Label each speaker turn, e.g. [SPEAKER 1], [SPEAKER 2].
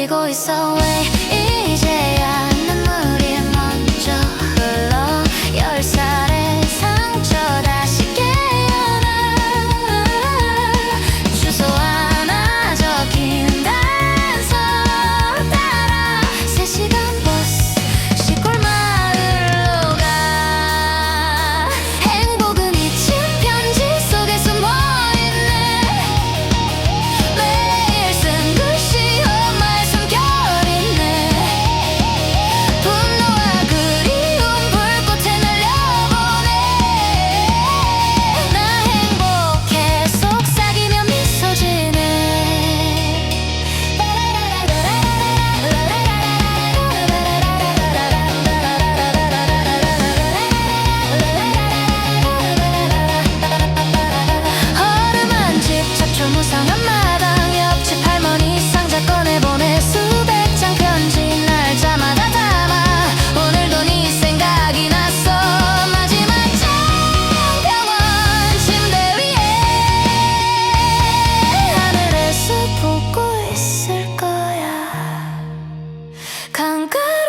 [SPEAKER 1] 떨리고 있어. 왜 good.